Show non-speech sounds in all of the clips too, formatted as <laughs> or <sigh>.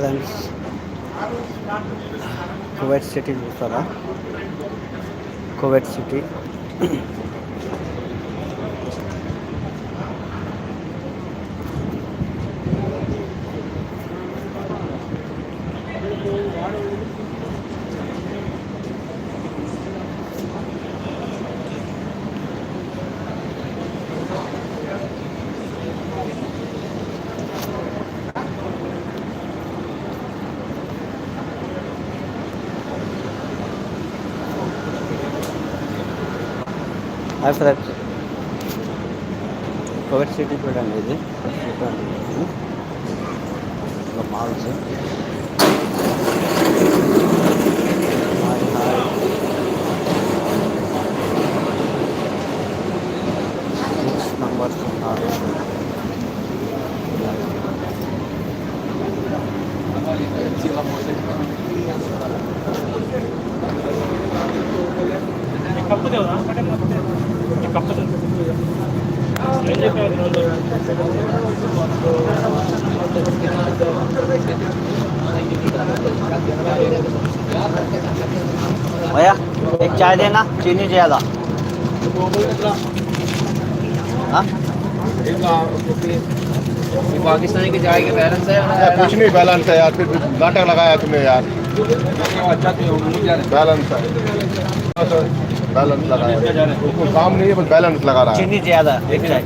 Friends Kuwait city చూస్తారా? Kuwait City hi friends Kuwait City చూడండి ఇది. చూడండి ఒక malls. Hi hi six numbers ఉన్నారు. కప్పు దేవా चाय देना चीनी ज़्यादा। हाँ? पाकिस्तानी की चाय के बैलेंस है यार कुछ नहीं बैलेंस है यार फिर नाटक लगाया तुमने यार। बैलेंस है। बैलेंस लगाया। काम नहीं है बस बैलेंस लगा रहा है। चीनी ज़्यादा एक चाय।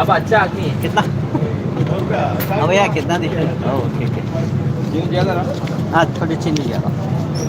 अब अच्छा आती है। कितना? हाँ भैया कितना दे ओके ओके। हाँ थोड़ी चीनी ज़्यादा।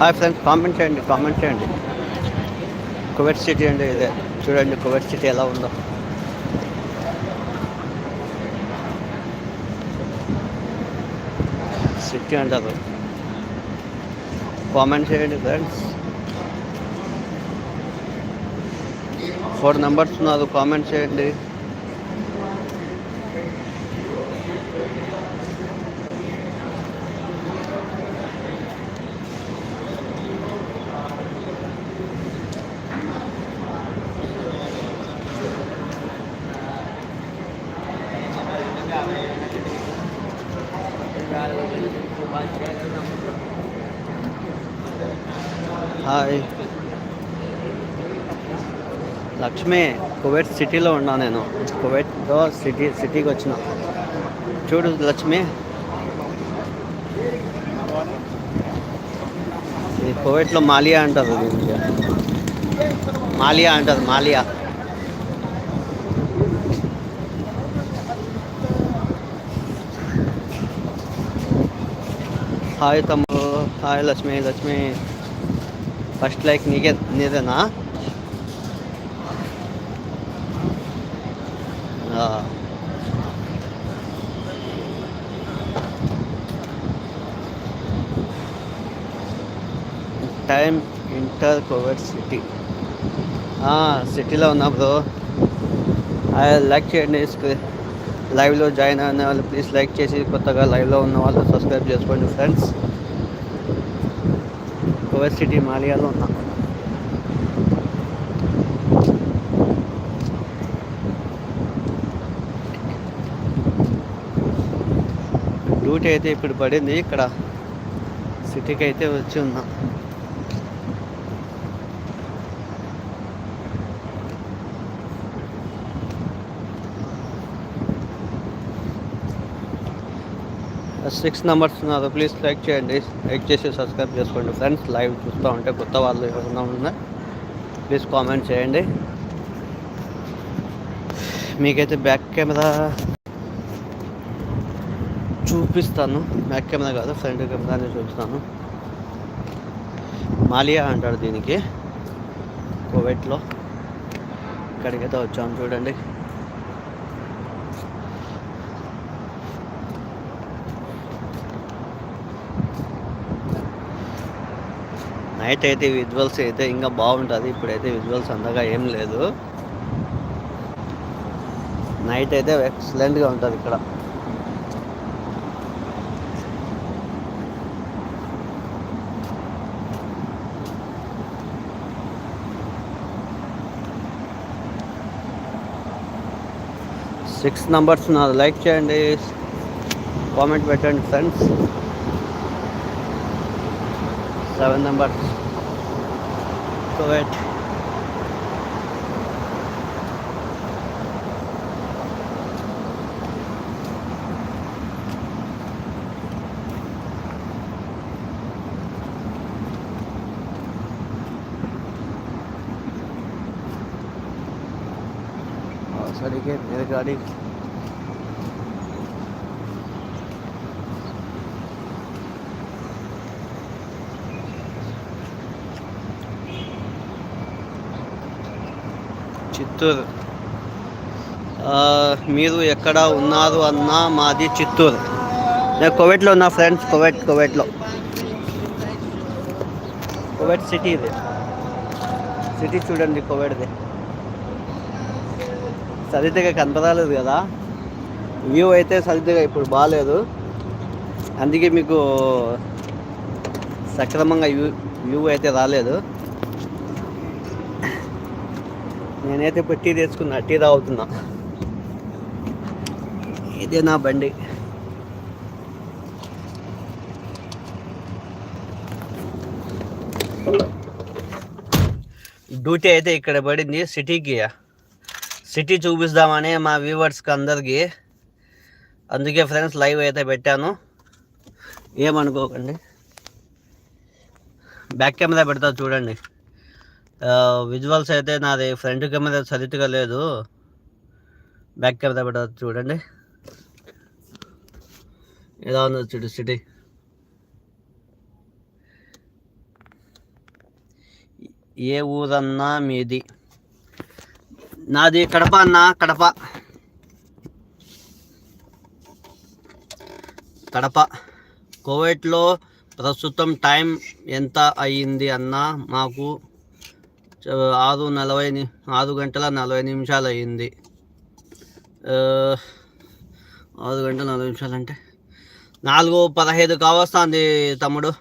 హాయ్ ఫ్రెండ్స్ కామెంట్ చేయండి కామెంట్ చేయండి. కువైట్ సిటీ అండి ఇదే. చూడండి కువైట్ సిటీ ఎలా ఉందో. సిటీ అంటారు కామెంట్ చేయండి ఫ్రెండ్స్. ఫోర్ నెంబర్స్ ఉన్నారు కామెంట్ చేయండి. హాయ్. లక్ష్మి కువైట్ సిటీలో ఉన్నా నేను. కువైట్లో సిటీ సిటీకి వచ్చిన. చూడు లక్ష్మి. ఇది కువైట్లో మాలియా అంటారు మాలియా అంటారు మాలియా. హాయ్ తమ్ముడు. Hi Lakshmi Lakshmi. First like నీకే నీదేనా time time inter Covid city సిటీలో ఉన్నా బ్రో లైక్ చేయండి లైవ్లో జాయిన్ అయిన వాళ్ళు ప్లీజ్ లైక్ చేసి కొత్తగా లైవ్లో ఉన్న వాళ్ళు సబ్స్క్రైబ్ చేసుకోండి ఫ్రెండ్స్ కోవిడ్ సిటీ మాలియాలో ఉన్నా డ్యూటీ అయితే ఇప్పుడు పడింది. ఇక్కడ సిటీకి అయితే వచ్చి ఉన్నా. సిక్స్ నెంబర్స్ ఉన్నారు. ప్లీజ్ లైక్ చేయండి. లైక్ చేసి సబ్స్క్రైబ్ చేసుకోండి ఫ్రెండ్స్. లైవ్ చూస్తూ ఉంటే కొత్త వాళ్ళు ఎవరైనా ఉన్నా ప్లీజ్ కామెంట్ చేయండి. మీకైతే బ్యాక్ కెమెరా చూపిస్తాను. బ్యాక్ కెమెరా కాదు ఫ్రంట్ కెమెరానే చూపిస్తాను. మాలియా అంటారు దీనికి. కోవిడ్లో ఇక్కడికైతే వచ్చాము చూడండి. నైట్ అయితే విజువల్స్ అయితే ఇంకా బాగుంటుంది. ఇప్పుడైతే విజువల్స్ అంతగా ఏం లేదు. నైట్ అయితే ఎక్సలెంట్గా ఉంటుంది ఇక్కడ. సిక్స్ నంబర్స్ నాది లైక్ చేయండి. కామెంట్ పెట్టండి ఫ్రెండ్స్ सेवन नंबर टोएट सारी के मेरी गाड़ी చిత్తూరు. మీరు ఎక్కడ ఉన్నారు అన్న మాది చిత్తూరు. నేను కువైట్లో ఉన్నా ఫ్రెండ్స్ కువైట్ కువైట్లో. కువైట్ సిటీ ఇది. సిటీ చూడండి కువైట్ది. సరిగ్గా కనపడాలేదు కదా. వ్యూ అయితే సరిగ్గా ఇప్పుడు బాగాలేదు అందుకే మీకు సక్రమంగా వ్యూ వ్యూ అయితే రాలేదు. నేనైతే ఇప్పుడు టీ తెచ్చుకున్నా టీ తాగుతున్నా. ఇదే నా బండి. డ్యూటీ అయితే ఇక్కడ పడింది సిటీకి. సిటీ చూపిస్తామని మా వ్యూవర్స్కి అందరికీ. అందుకే ఫ్రెండ్స్ లైవ్ అయితే పెట్టాను. ఏమనుకోకండి. బ్యాక్ కెమెరా పెడతా చూడండి. విజువల్స్ అయితే నాది ఫ్రంట్ కెమెరా సరిగ్గా లేదు. బ్యాక్ కెమెరా పెడతా చూడండి. ఎలా ఉందో చూడు సిటీ ఏ ఊరన్నా మీది. నాది కడప అన్న కడప. కడప. కోవిడ్లో ప్రస్తుతం టైం ఎంత అయ్యింది అన్న మాకు ఆరు నలభై ని- ఆరు గంటల నలభై నిమిషాలు అయ్యింది ఆరు గంటల నలభై నిమిషాలు అంటే నాలుగు పదహైదు కావస్తుంది తమ్ముడు.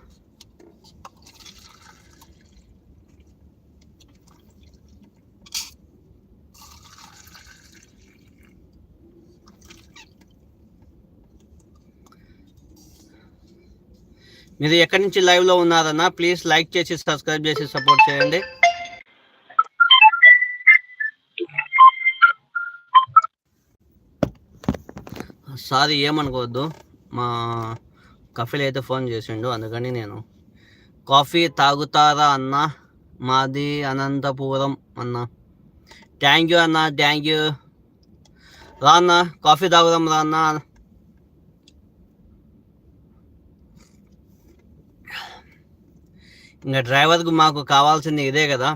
మీరు ఎక్కడి నుంచి లైవ్లో ఉన్నారన్నా ప్లీజ్ లైక్ చేసి సబ్స్క్రైబ్ చేసి సపోర్ట్ చేయండి. సారీ ఏమనుకోవద్దు. మా కఫీల్ అయితే ఫోన్ చేసిండు అందుకని నేను కాఫీ తాగుతారా అన్న? మాది అనంతపురం అన్న. థ్యాంక్ యూ అన్న థ్యాంక్ యూ రా అన్న కాఫీ తాగుదాం రా అన్న. ఇంకా డ్రైవర్కి మాకు కావాల్సింది ఇదే కదా.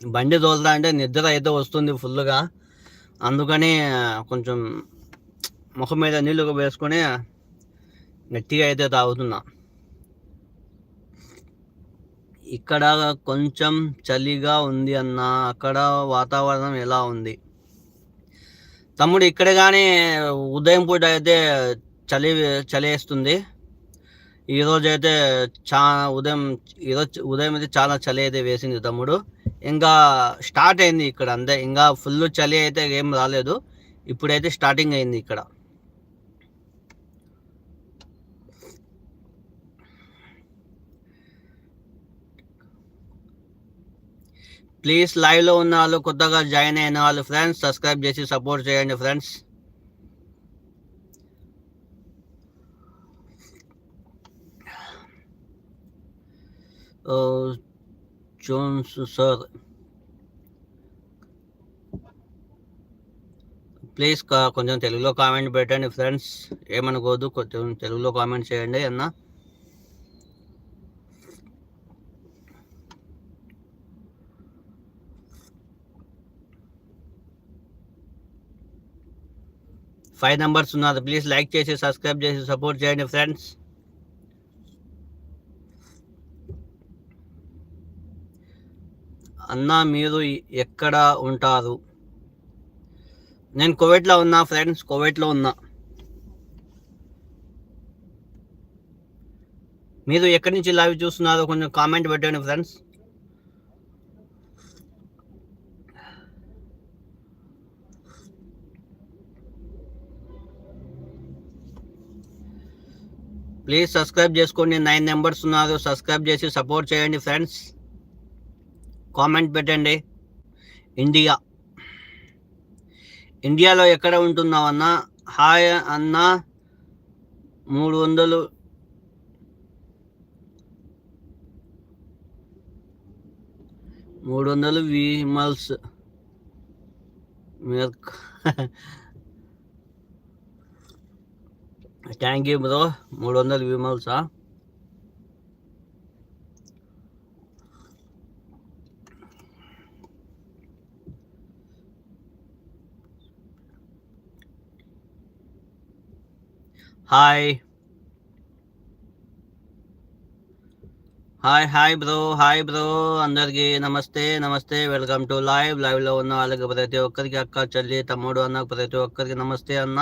బండి తోలుతా అంటే నిద్ర అయితే వస్తుంది ఫుల్గా అందుకని కొంచెం ముఖం మీద నీళ్ళు వేసుకొని గట్టిగా అయితే తాగుతున్నా. ఇక్కడ కొంచెం చలిగా ఉంది అన్న అక్కడ వాతావరణం ఎలా ఉంది? తమ్ముడు ఇక్కడ కానీ ఉదయం పూట అయితే చలి చలేస్తుంది ఈరోజు అయితే చా ఉదయం ఈరోజు ఉదయం అయితే చాలా చలి అయితే వేసింది తమ్ముడు. ఇంకా స్టార్ట్ అయింది ఇక్కడ అంతే. ఇంకా ఫుల్ చలి అయితే ఏం రాలేదు. ఇప్పుడైతే స్టార్టింగ్ అయింది ఇక్కడ. ప్లీజ్ లైవ్లో ఉన్న వాళ్ళు కొత్తగా జాయిన్ అయిన వాళ్ళు ఫ్రెండ్స్ సబ్స్క్రైబ్ చేసి సపోర్ట్ చేయండి ఫ్రెండ్స్. Jones sir. ప్లీజ్ కొంచెం తెలుగులో కామెంట్ పెట్టండి ఫ్రెండ్స్. ఏమనుకోవద్దు కొంచెం తెలుగులో కామెంట్ చేయండి అన్నా. ఫైవ్ నెంబర్స్ ఉన్నారు ప్లీజ్ లైక్ చేసి సబ్స్క్రైబ్ చేసి సపోర్ట్ చేయండి ఫ్రెండ్స్ అన్న మీరు ఎక్కడ ఉంటారు? నేను కోవిడ్లో ఉన్నా ఫ్రెండ్స్ కోవిడ్లో ఉన్నా. మీరు ఎక్కడి నుంచి లైవ్ చూస్తున్నారో కొంచెం కామెంట్ పెట్టండి ఫ్రెండ్స్ ప్లీజ్ సబ్స్క్రైబ్ చేసుకోండి నైన్ నెంబర్స్ ఉన్నారు. సబ్స్క్రైబ్ చేసి సపోర్ట్ చేయండి ఫ్రెండ్స్ కామెంట్ పెట్టండి. ఇండియా ఇండియాలో ఎక్కడ ఉంటున్నావు హాయ్ అన్న. మూడు వందలు. మూడు వందలు విమల్స్. మిల్క్ <laughs> థ్యాంక్ యూ బ్రో మూడు వందలు విమల్సా hi hi hi bro hi bro అందరికి నమస్తే నమస్తే. వెల్కమ్ టు లైవ్ లైవ్లో ఉన్న వాళ్ళకి ప్రతి ఒక్కరికి అక్క చెల్లి తమ్ముడు అన్న ప్రతి ఒక్కరికి నమస్తే అన్న.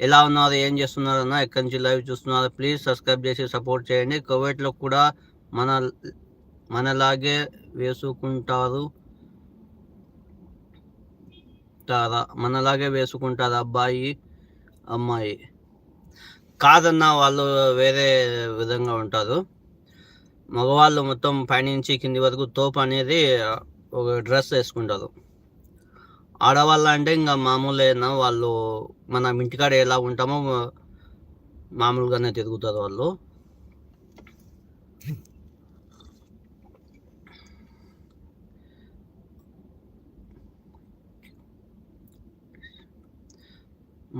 ఎలా ఉన్నారు ఏం చేస్తున్నారు అన్న ఎక్కడి నుంచి లైవ్ చూస్తున్నారు ప్లీజ్ సబ్స్క్రైబ్ చేసి సపోర్ట్ చేయండి. కోవిడ్లో కూడా మన మనలాగే వేసుకుంటారు. తారా మనలాగే వేసుకుంటారు అబ్బాయి అమ్మాయి. కాదన్న వాళ్ళు వేరే విధంగా ఉంటారు. మగవాళ్ళు మొత్తం పైనుంచి కింది వరకు తోపు అనేది ఒక డ్రెస్ వేసుకుంటారు. ఆడవాళ్ళు అంటే ఇంకా మామూలేనా వాళ్ళు మనం ఇంటికాడ ఎలా ఉంటామో మామూలుగానే తిరుగుతారు వాళ్ళు.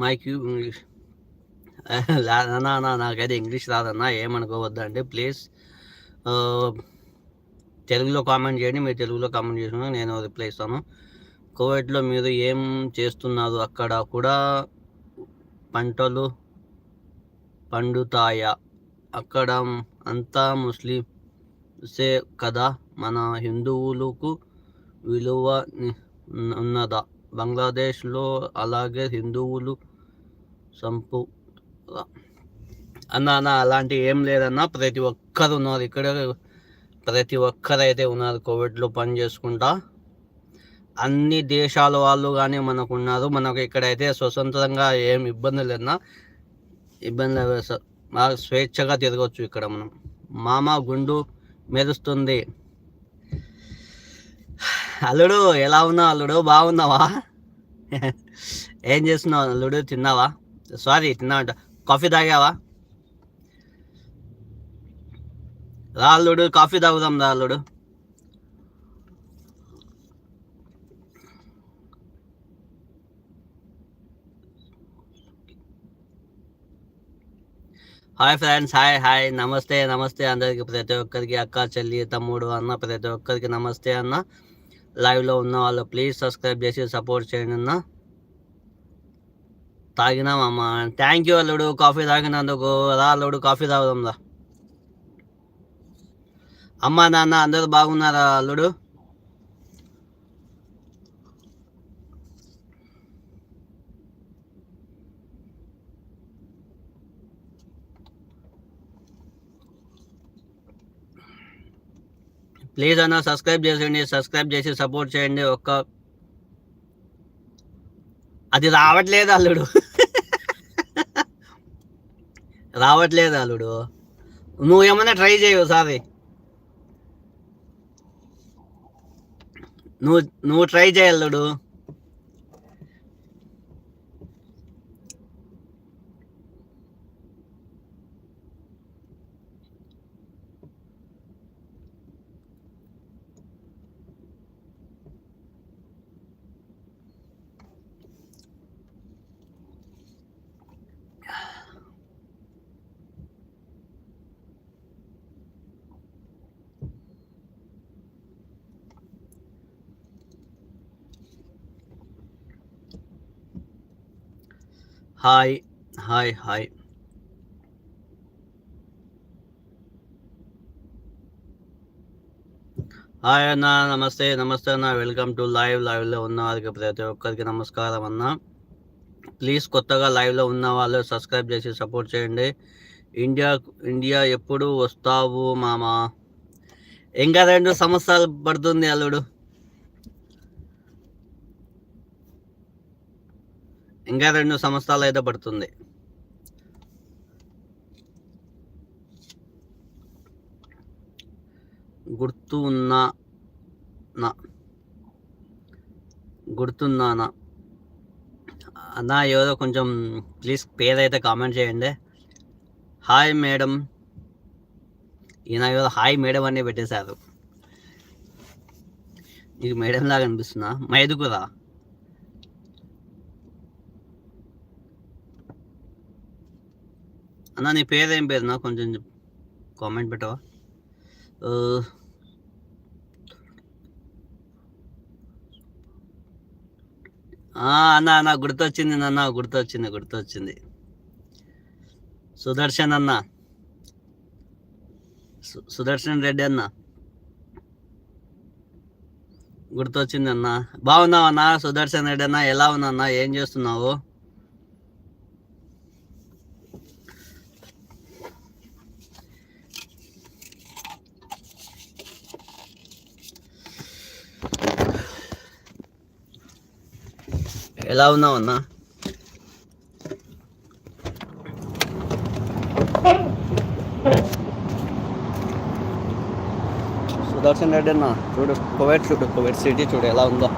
Mike English. అన్నా నాకైతే ఇంగ్లీష్ రాదన్నా ఏమనుకోవద్దండి ప్లీజ్ తెలుగులో కామెంట్ చేయండి మీరు తెలుగులో కామెంట్ చేసిన నేను రిప్లై ఇస్తాను. కోవిడ్లో మీరు ఏం చేస్తున్నారు? అక్కడ కూడా పంటలు పండుతాయా? అక్కడ అంతా ముస్లింసే కదా? మన హిందువులకు విలువ ఉన్నదా? బంగ్లాదేశ్లో అలాగే హిందువులు సంపు అన్న అన్న అలాంటి ఏం లేదన్న ప్రతి ఒక్కరు ఉన్నారు. ఇక్కడ ప్రతి ఒక్కరైతే ఉన్నారు కోవిడ్లో పని చేసుకుంటా. అన్ని దేశాల వాళ్ళు కానీ మనకు ఉన్నారు మనకు ఇక్కడైతే స్వతంత్రంగా ఏం ఇబ్బంది లేదన్నా ఇబ్బంది లేదు బాగా స్వేచ్ఛగా తిరగవచ్చు ఇక్కడ మనం. మామ గుండు మెరుస్తుంది. అల్లుడు ఎలా ఉన్నావు అల్లుడు? బాగున్నావా? ఏం చేస్తున్నావు అల్లుడు? తిన్నావా? సారీ తిన్నావంట కాఫీ తాగావా? రా అల్లుడు కాఫీ తాగుదాం రా అల్లుడు. Hi friends hi hi. నమస్తే నమస్తే అందరికి ప్రతి ఒక్కరికి అక్క చెల్లి తమ్ముడు అన్న ప్రతి ఒక్కరికి నమస్తే అన్న. లైవ్లో ఉన్న వాళ్ళు ప్లీజ్ సబ్స్క్రైబ్ చేసి సపోర్ట్ చేయండి అన్న. తాగినామమ్మ థ్యాంక్ యూ అల్లుడు. కాఫీ తాగినందుకు. రా అల్లుడు కాఫీ తాగుదాం రా. అమ్మ నాన్న అందరూ బాగున్నారా అల్లుడు? ప్లీజ్ అన్న సబ్స్క్రైబ్ చేసేయండి సబ్స్క్రైబ్ చేసి సపోర్ట్ చేయండి ఒక్క అది రావట్లేదు అల్లుడు. రావట్లేదు అల్లుడు. నువ్వు ఏమైనా ట్రై చేయవు సారీ. నువ్వు నువ్వు ట్రై చేయల్లుడు హాయ్ హాయ్ హాయ్. హాయ్ అన్న నమస్తే నమస్తే అన్న. వెల్కమ్ టు లైవ్ లైవ్లో ఉన్న వారికి ప్రతి ఒక్కరికి నమస్కారం అన్న. ప్లీజ్ కొత్తగా లైవ్లో ఉన్న వాళ్ళు సబ్స్క్రైబ్ చేసి సపోర్ట్ చేయండి. ఇండియా ఇండియా ఎప్పుడు వస్తావు మామ? ఇంకా రెండు సంవత్సరాలు పడుతుంది అల్లుడు. ఇంకా రెండు సంవత్సరాలు అయితే పడుతుంది. గుర్తు ఉన్నా నా. గుర్తున్నానా అన్నా ఎవరో కొంచెం ప్లీజ్ పేరైతే కామెంట్ చేయండి. హాయ్ మేడం ఈయన ఏదో హాయ్ మేడం అనే పెట్టేశారు. నీకు మేడం లాగా అనిపిస్తున్నా మైదుకురా అన్న నీ పేరు ఏం పేరు? నా కొంచెం కామెంట్ పెట్టవా? అన్న అన్న గుర్తొచ్చింది నాన్న గుర్తొచ్చింది గుర్తొచ్చింది. సుదర్శన్ అన్న. సుదర్శన్ రెడ్డి అన్న. గుర్తొచ్చింది అన్న. బాగున్నావు అన్న సుదర్శన్ రెడ్డి అన్న? ఎలా ఉన్నా అన్న? ఏం చేస్తున్నావు? ఎలా ఉన్నావు సుదర్శన్ రెడ్డి అన్న చూడు కువైట్ చూడు కువైట్ సిటీ చూడు ఎలా ఉందో.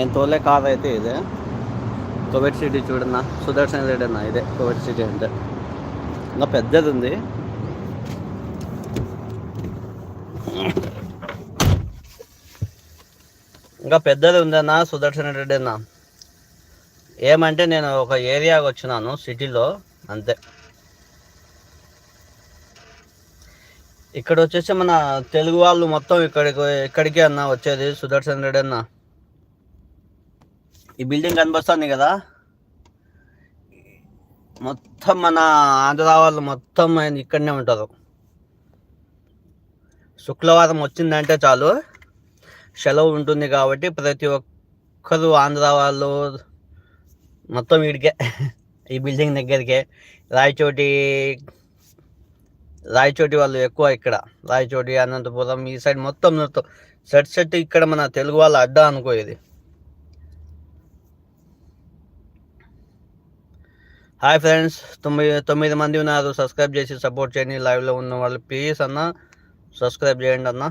నేను తోలే కార్ అయితే ఇదే. కోవిడ్ సిటీ చూడన్నా. సుదర్శన్ రెడ్డి అన్న ఇదే కోవిడ్ సిటీ అంటే. ఇంకా పెద్దది ఉంది. ఇంకా పెద్దది ఉందన్న సుదర్శన్ రెడ్డి అన్న. ఏమంటే నేను ఒక ఏరియాకి వచ్చినాను సిటీలో. అంతే. ఇక్కడ వచ్చేసి మన తెలుగు వాళ్ళు మొత్తం ఇక్కడికి ఇక్కడికే అన్న వచ్చేది సుదర్శన్ రెడ్డి అన్న. ఈ బిల్డింగ్ కనిపిస్తుంది కదా. మొత్తం మన ఆంధ్ర వాళ్ళు మొత్తం ఆయన ఇక్కడనే ఉంటారు. శుక్రవారం వచ్చిందంటే చాలు. సెలవు ఉంటుంది కాబట్టి ప్రతి ఒక్కరు ఆంధ్ర వాళ్ళు మొత్తం వీడికే ఈ బిల్డింగ్ దగ్గరికే. రాయచోటి రాయచోటి వాళ్ళు ఎక్కువ ఇక్కడ. రాయచోటి అనంతపురం ఈ సైడ్ మొత్తం మొత్తం. సెట్ సెట్ ఇక్కడ మన తెలుగు వాళ్ళ అడ్డా అనుకో ఇది. హాయ్ ఫ్రెండ్స్ తొమ్మిది తొమ్మిది మంది ఉన్నారు. సబ్స్క్రైబ్ చేసి సపోర్ట్ చేయండి. లైవ్లో ఉన్న వాళ్ళు ప్లీజ్ అన్న సబ్స్క్రైబ్ చేయండి అన్న.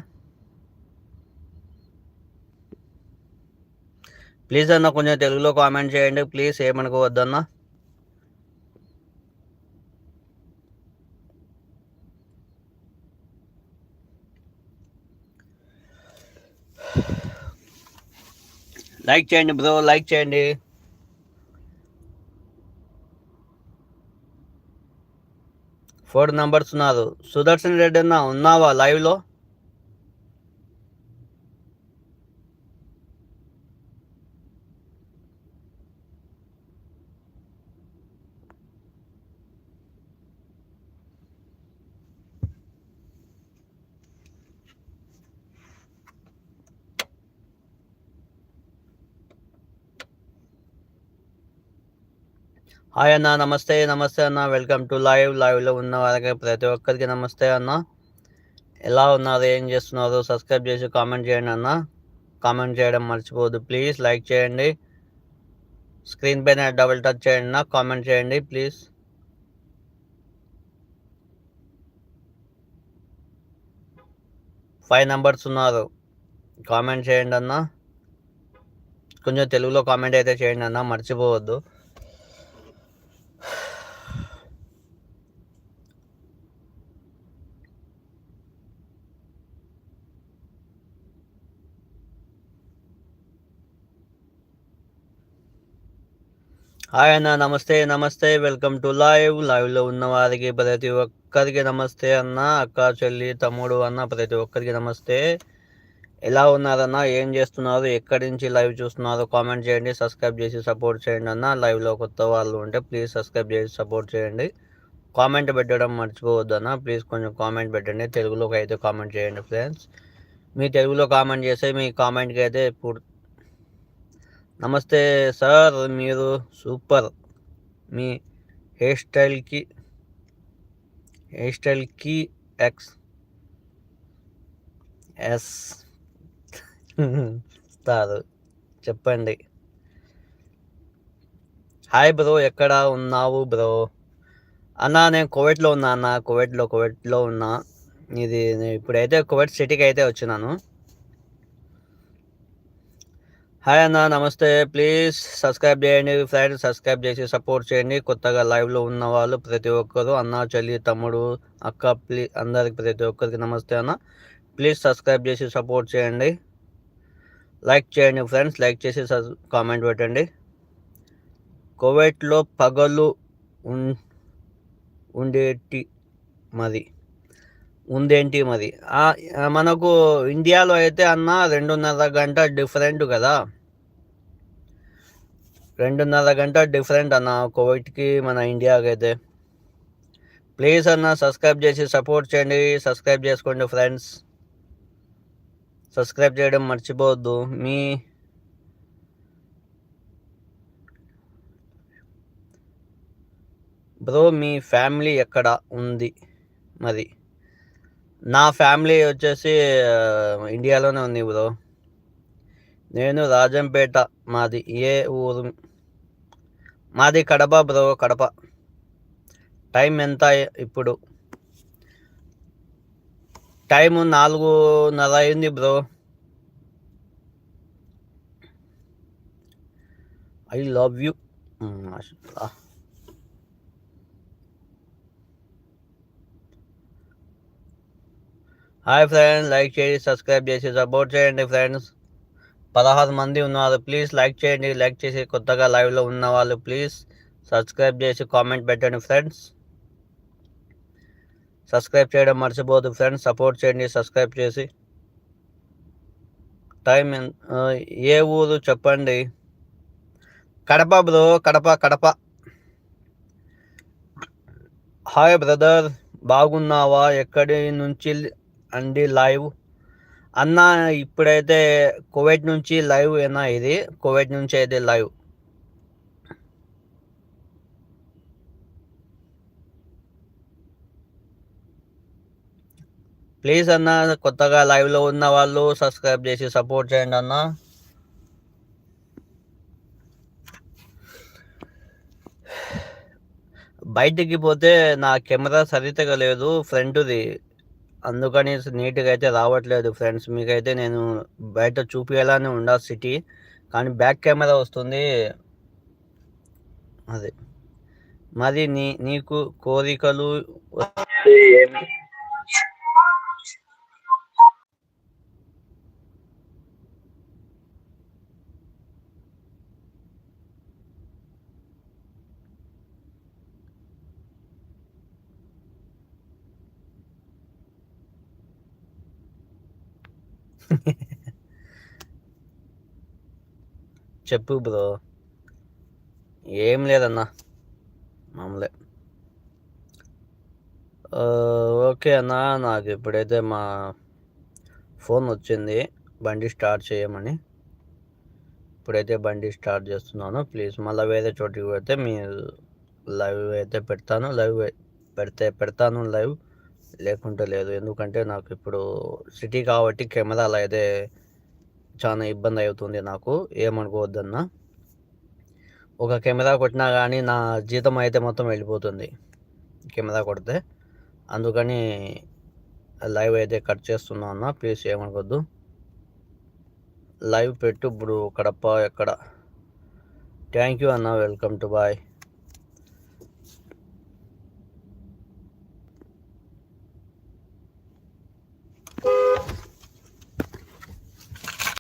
ప్లీజ్ అన్న కొంచెం తెలుగులో కామెంట్ చేయండి. ప్లీజ్ ఏమనుకోవద్దన్న లైక్ చేయండి బ్రో లైక్ చేయండి. ఫోర్ నంబర్స్ ఉన్నారు సుదర్శన్ రెడ్డి అన్న ఉన్నావా లైవ్లో? హాయ్ అన్న నమస్తే నమస్తే అన్న. వెల్కమ్ టు లైవ్ లైవ్లో ఉన్న వాళ్ళకి ప్రతి ఒక్కరికి నమస్తే అన్న. ఎలా ఉన్నారు? ఏం చేస్తున్నారు? సబ్స్క్రైబ్ చేసి కామెంట్ చేయండి అన్న. కామెంట్ చేయడం మర్చిపోవద్దు. ప్లీజ్ లైక్ చేయండి. స్క్రీన్ పైన డబుల్ టచ్ చేయండి అన్న. కామెంట్ చేయండి ప్లీజ్ ఫైవ్ నెంబర్స్ ఉన్నారు. కామెంట్ చేయండి అన్న. కొంచెం తెలుగులో కామెంట్ అయితే చేయండి అన్న. మర్చిపోవద్దు. హాయ్ అన్న నమస్తే నమస్తే. Welcome to live. లైవ్లో ఉన్న వారికి ప్రతి ఒక్కరికి నమస్తే అన్న అక్క చెల్లి తమ్ముడు అన్న ప్రతి ఒక్కరికి నమస్తే. ఎలా ఉన్నారన్న ఏం చేస్తున్నారు ఎక్కడి నుంచి లైవ్ చూస్తున్నారు కామెంట్ చేయండి సబ్స్క్రైబ్ చేసి సపోర్ట్ చేయండి అన్న. లైవ్లో కొత్త వాళ్ళు ఉంటే ప్లీజ్ సబ్స్క్రైబ్ చేసి సపోర్ట్ చేయండి. కామెంట్ పెట్టడం మర్చిపోవద్దు అన్న. ప్లీజ్ కొంచెం కామెంట్ పెట్టండి. తెలుగులోకి అయితే కామెంట్ చేయండి ఫ్రెండ్స్. మీ తెలుగులో కామెంట్ చేస్తే మీ కామెంట్కి అయితే పూర్తి నమస్తే సార్ మీరు సూపర్. మీ హెయిర్ స్టైల్కి హెయిర్ స్టైల్కి ఎక్స్. ఎస్. సార్ చెప్పండి. హాయ్ బ్రో ఎక్కడ ఉన్నావు బ్రో? అన్నా నేను కోవిడ్లో ఉన్నా అన్న కోవిడ్లో కోవిడ్లో ఉన్నా. ఇది నేను ఇప్పుడైతే కోవిడ్ సిటీకి అయితే వచ్చినాను. హాయ్ అన్న నమస్తే. ప్లీజ్ సబ్స్క్రైబ్ చేయండి ఫ్రెండ్స్ సబ్స్క్రైబ్ చేసి సపోర్ట్ చేయండి. కొత్తగా లైవ్లో ఉన్న వాళ్ళు ప్రతి ఒక్కరు అన్న చెల్లి తమ్ముడు అక్క ప్లీ అందరికి ప్రతి ఒక్కరికి నమస్తే అన్న. ప్లీజ్ సబ్స్క్రైబ్ చేసి సపోర్ట్ చేయండి. లైక్ చేయండి ఫ్రెండ్స్ లైక్ చేసి కామెంట్ పెట్టండి. కోవిడ్లో పగలు ఉండేటి మరి. ఉందేంటి మరి? మనకు ఇండియాలో అయితే అన్న రెండున్నర గంట డిఫరెంట్ కదా. రెండున్నర గంట డిఫరెంట్ అన్న కోవిడ్కి మన ఇండియాకి అయితే ప్లీజ్ అన్న సబ్స్క్రైబ్ చేసి సపోర్ట్ చేయండి. సబ్స్క్రైబ్ చేసుకోండి ఫ్రెండ్స్. సబ్స్క్రైబ్ చేయడం మర్చిపోవద్దు. మీ బ్రో మీ ఫ్యామిలీ ఎక్కడ ఉంది మరి? నా ఫ్యామిలీ వచ్చేసి ఇండియాలోనే ఉంది బ్రో. నేను రాజంపేట మాది ఏ ఊరు? మాది కడప బ్రో కడప. టైం ఎంత ఇప్పుడు? టైం నాలుగున్నర అయింది bro. I love you. Hi friends like చేయండి సబ్స్క్రైబ్ చేసి సపోర్ట్ చేయండి ఫ్రెండ్స్ పదహారు మంది ఉన్నారు. ప్లీజ్ లైక్ చేయండి. లైక్ చేసి కొత్తగా లైవ్లో ఉన్న వాళ్ళు ప్లీజ్ సబ్స్క్రైబ్ చేసి కామెంట్ పెట్టండి ఫ్రెండ్స్ సబ్స్క్రైబ్ చేయడం మర్చిపోదు ఫ్రెండ్స్ సపోర్ట్ చేయండి సబ్స్క్రైబ్ చేసి. టైం ఏ ఊరు చెప్పండి? Kadapa bro Kadapa Kadapa. Hi brother బాగున్నావా? ఎక్కడి నుంచి అండి లైవ్. అన్న ఇప్పుడైతే కువైట్ నుంచి లైవ్ ఏనా ఇది? కువైట్ నుంచి అయితే లైవ్. ప్లీజ్ అన్న కొత్తగా లైవ్లో ఉన్న వాళ్ళు సబ్స్క్రైబ్ చేసి సపోర్ట్ చేయండి అన్న. బయటికి పోతే నా కెమెరా సరితగా లేదు ఫ్రంట్ది అందుకని నీట్గా అయితే రావట్లేదు ఫ్రెండ్స్. మీకైతే నేను బయట చూపించాలని ఉండా సిటీ. కానీ బ్యాక్ కెమెరా వస్తుంది. అది. మరి నీ నీకు కోరికలు ఏమి చెప్పు బ్రో. ఏం లేదన్నా. మామూలే. ఓకే అన్న నాకు ఇప్పుడైతే మా ఫోన్ వచ్చింది. బండి స్టార్ట్ చేయమని. ఇప్పుడైతే బండి స్టార్ట్ చేస్తున్నాను. ప్లీజ్ మళ్ళీ వేరే చోటికి పోతే మీరు లైవ్ అయితే పెడతాను. లైవ్ పెడితే పెడతాను లైవ్. లేకుంటే లేదు. ఎందుకంటే నాకు ఇప్పుడు సిటీ కాబట్టి కెమెరాలు అయితే చాలా ఇబ్బంది అవుతుంది నాకు ఏమనుకోవద్దన్నా. ఒక కెమెరా కొట్టినా కానీ నా జీతం అయితే మొత్తం వెళ్ళిపోతుంది కెమెరా కొడితే. అందుకని లైవ్ అయితే కట్ చేస్తున్నా అన్న ప్లీజ్ ఏమనుకోద్దు. లైవ్ పెట్టు ఇప్పుడు కడప ఎక్కడ. థ్యాంక్ యూ అన్న వెల్కమ్ టు బాయ్.